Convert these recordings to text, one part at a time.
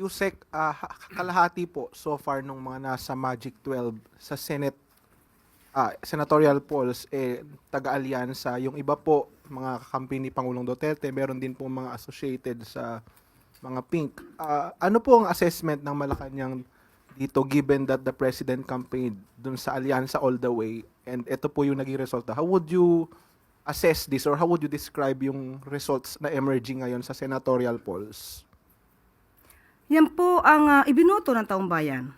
Yusek, ah, ha- kalahati po so far nung mga nasa Magic 12 sa Senate ah, senatorial polls eh taga-alyansa. Yung iba po mga kakampi ni Pangulong Duterte, meron din po mga associated sa mga pink. Ah, ano po ang assessment ng Malacanang dito given that the president campaigned dun sa alyansa all the way and ito po yung naging resulta. How would you assess this or how would you describe yung results na emerging ngayon sa senatorial polls? Yan po ang ah, ibinoto ng taong bayan.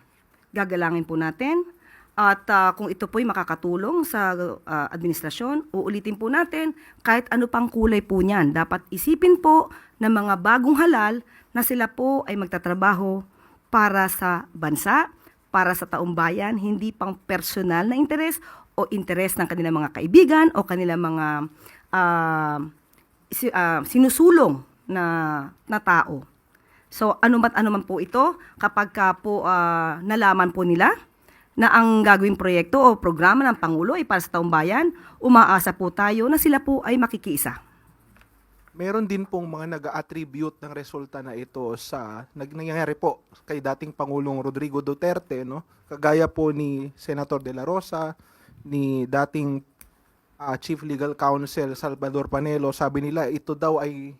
Gagalangin po natin at ah, kung ito po'y makakatulong sa ah, administrasyon, uulitin po natin kahit ano pang kulay po niyan. Dapat isipin po ng mga bagong halal na sila po ay magtatrabaho para sa bansa, para sa taong bayan, hindi pang personal na interes o interes ng kanilang mga kaibigan o kanilang mga ah, si- ah, sinusulong na, na tao. So ano ba't ano man po ito kapag ka po ah, nalaman po nila na ang gagawing proyekto o programa ng Pangulo ay para sa taong bayan, umaasa po tayo na sila po ay makikiisa. Meron din pong mga nag-attribute ng resulta na ito sa nag nangyayari po kay dating Pangulong Rodrigo Duterte, no? Kagaya po ni Senator De La Rosa, ni dating ah, Chief Legal Counsel Salvador Panelo, sabi nila ito daw ay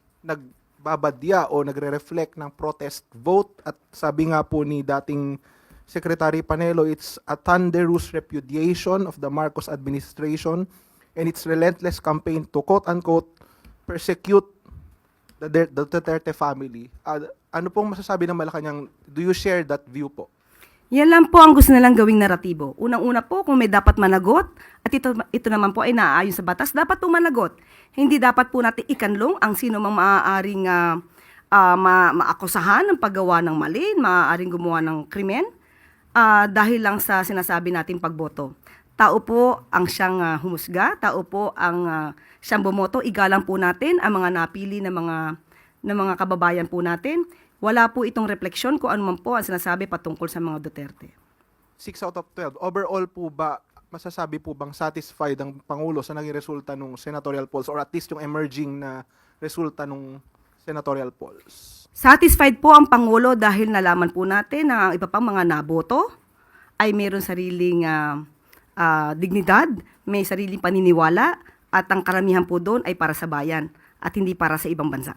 nagbabadya o nagre-reflect ng protest vote at sabi nga po ni dating Secretary Panelo, it's a thunderous repudiation of the Marcos administration and its relentless campaign to quote-unquote persecute the, Duterte family. Ah, ano pong masasabi ng Malacanang? Do you share that view po? Yan lang po ang gusto nilang gawing naratibo. Unang-una po, kung may dapat managot, at ito, ito naman po ay naaayon sa batas, dapat po managot. Hindi dapat po natin ikanlong ang sino mang maaaring ah, ah, ma- maakusahan ng paggawa ng mali, maaaring gumawa ng krimen, ah, dahil lang sa sinasabi nating pagboto. Tao po ang siyang ah, humusga, tao po ang ah, siyang bumoto. Igalang po natin ang mga napili na mga ng mga kababayan po natin. Wala po itong refleksyon kung ano man po ang sinasabi patungkol sa mga Duterte. 6 out of 12. Overall po ba, masasabi po bang satisfied ang Pangulo sa naging resulta ng senatorial polls or at least yung emerging na resulta ng senatorial polls? Satisfied po ang Pangulo dahil nalaman po natin na ang iba pang mga naboto ay mayroon sariling ah, ah, dignidad, may sariling paniniwala at ang karamihan po doon ay para sa bayan at hindi para sa ibang bansa.